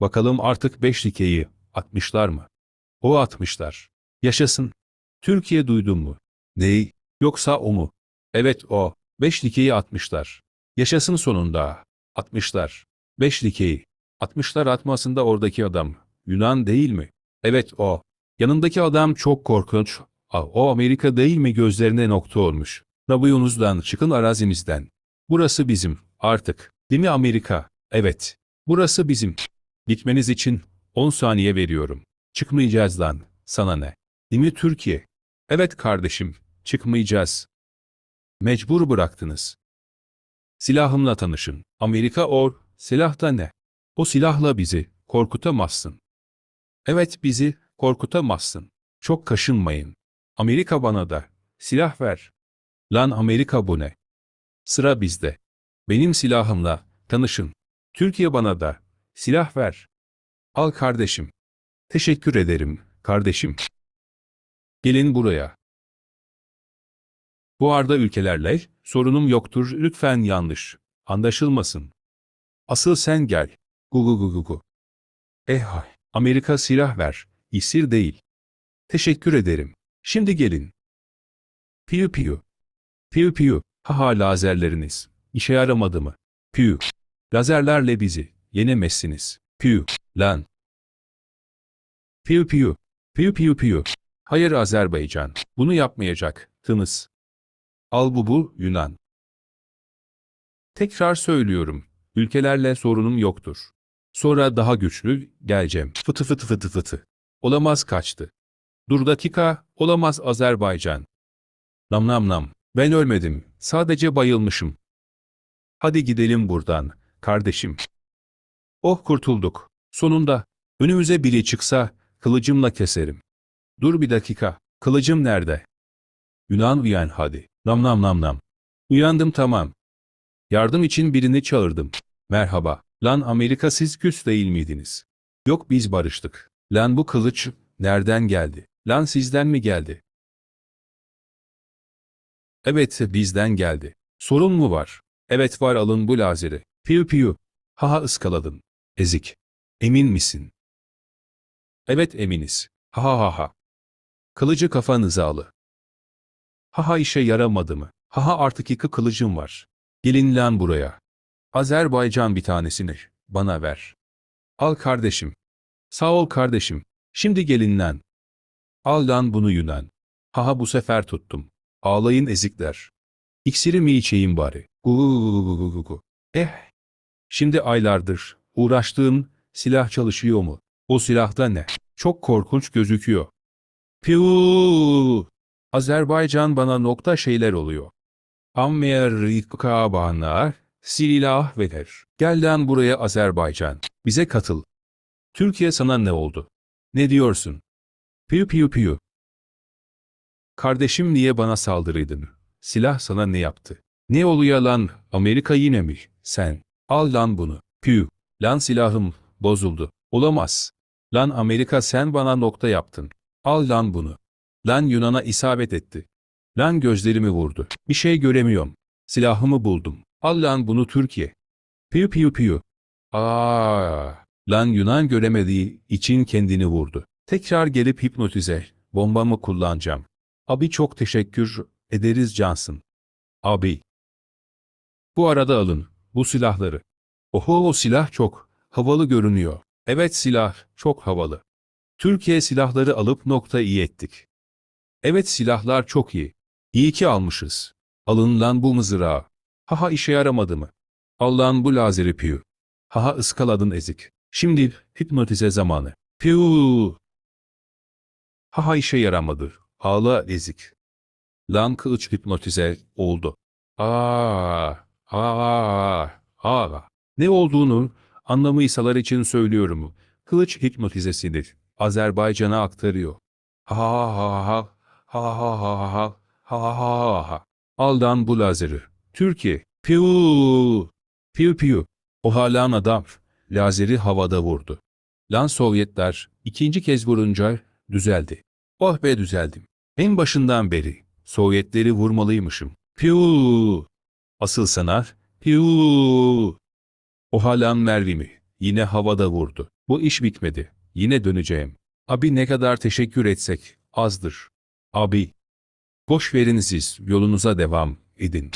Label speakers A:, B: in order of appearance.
A: Bakalım artık beş dikeyi atmışlar mı? O atmışlar. Yaşasın. Türkiye duydun mu? Ney? Yoksa o mu? Evet o. Beş dikeyi atmışlar. Yaşasın sonunda. Atmışlar. Beş dikeyi. Atmışlar atmasında oradaki adam. Yunan değil mi? Evet o. Yanındaki adam çok korkunç. Aa, o Amerika değil mi gözlerine nokta olmuş. Nabuyunuzdan çıkın arazimizden. Burası bizim. Artık. Değil mi Amerika? Evet. Burası bizim. Gitmeniz için 10 saniye veriyorum. Çıkmayacağız lan. Sana ne? Değil mi Türkiye? Evet kardeşim. Çıkmayacağız. Mecbur bıraktınız. Silahımla tanışın. Amerika or, silah da ne? O silahla bizi korkutamazsın. Evet bizi korkutamazsın. Çok kaşınmayın. Amerika bana da silah ver. Lan Amerika bu ne? Sıra bizde. Benim silahımla tanışın. Türkiye bana da silah ver. Al kardeşim. Teşekkür ederim kardeşim. Gelin buraya. Bu arada ülkelerle sorunum yoktur lütfen yanlış. Anlaşılmasın. Asıl sen gel. Gugu gugu gu. Eh hay. Amerika silah ver. İsir değil. Teşekkür ederim. Şimdi gelin. Piyu piyu. Piyu piyu. Haha lazerleriniz. İşe yaramadı mı? Piyu. Lazerlerle bizi yenemezsiniz. Piyu. Lan. Piyu piyu. Piyu piyu piyu. Hayır Azerbaycan. Bunu yapmayacak. Tınız. Al bu bu Yunan. Tekrar söylüyorum. Ülkelerle sorunum yoktur. Sonra daha güçlü geleceğim. Fıtı fıtı fıtı fıtı. Olamaz kaçtı. Dur dakika, olamaz Azerbaycan. Nam nam nam. Ben ölmedim. Sadece bayılmışım. Hadi gidelim buradan, kardeşim. Oh kurtulduk. Sonunda. Önümüze biri çıksa, kılıcımla keserim. Dur bir dakika. Kılıcım nerede? Yunan uyan hadi. Nam nam nam nam. Uyandım tamam. Yardım için birini çağırdım. Merhaba. Lan Amerika siz küs değil miydiniz? Yok biz barıştık. Lan bu kılıç nereden geldi? Lan sizden mi geldi? Evet bizden geldi. Sorun mu var? Evet var alın bu lazeri. Piyu piyu. Haha ıskaladın. Ezik. Emin misin? Evet eminiz. Ha ha ha ha. Kılıcı kafanıza alı. Haha işe yaramadı mı? Haha artık iki kılıcım var. Gelin lan buraya. Azerbaycan bir tanesini bana ver. Al kardeşim. Sağ ol kardeşim. Şimdi gelin lan. Al lan bunu Yunan. Haha bu sefer tuttum. Ağlayın ezikler. İksiri mi içeyim bari? Gugugugugugugu. Eh. Şimdi aylardır uğraştığım silah çalışıyor mu? O silahta ne? Çok korkunç gözüküyor. Piu. Azerbaycan bana nokta şeyler oluyor. Amerika bana silah verir. Gel lan buraya Azerbaycan. Bize katıl. Türkiye sana ne oldu? Ne diyorsun? Piu piu piu. Kardeşim niye bana saldırıydın? Silah sana ne yaptı? Ne oluyor lan? Amerika yine mi? Sen. Al lan bunu. Piu. Lan silahım bozuldu. Olamaz. Lan Amerika sen bana nokta yaptın. Al lan bunu. Lan Yunan'a isabet etti. Lan gözlerimi vurdu. Bir şey göremiyorum. Silahımı buldum. Al lan bunu Türkiye. Piu piu piu. Aa, lan Yunan göremediği için kendini vurdu. Tekrar gelip hipnotize, bombamı kullanacağım. Abi çok teşekkür ederiz Johnson. Abi. Bu arada alın, bu silahları. Oho o silah çok havalı görünüyor. Evet silah çok havalı. Türkiye silahları alıp nokta iyi ettik. Evet silahlar çok iyi. İyi ki almışız. Alın lan bu mızrağı. Haha işe yaramadı mı? Allah'ın bu lazeri piyu. Haha ıskaladın ezik. Şimdi hipnotize zamanı. Piyu. Haha işe yaramadı. Ağla ezik. Lan kılıç hipnotize oldu. Aa, aa, aa. Ne olduğunu anlamıysalar için söylüyorum. Kılıç hipnotizesidir. Azerbaycan'a aktarıyor. Ha ha ha ha ha ha ha ha ha ha ha. Aldan bu lazeri. Türkiye. Piu. Piu piu. O halan adam. Lazeri havada vurdu. Lan Sovyetler ikinci kez vurunca düzeldi. Oh be düzeldim. En başından beri Sovyetleri vurmalıymışım. Piu. Asıl sanar. Piu. O halan Mervim'i yine havada vurdu. Bu iş bitmedi. Yine döneceğim. Abi ne kadar teşekkür etsek azdır. Abi. Boş verin siz yolunuza devam edin.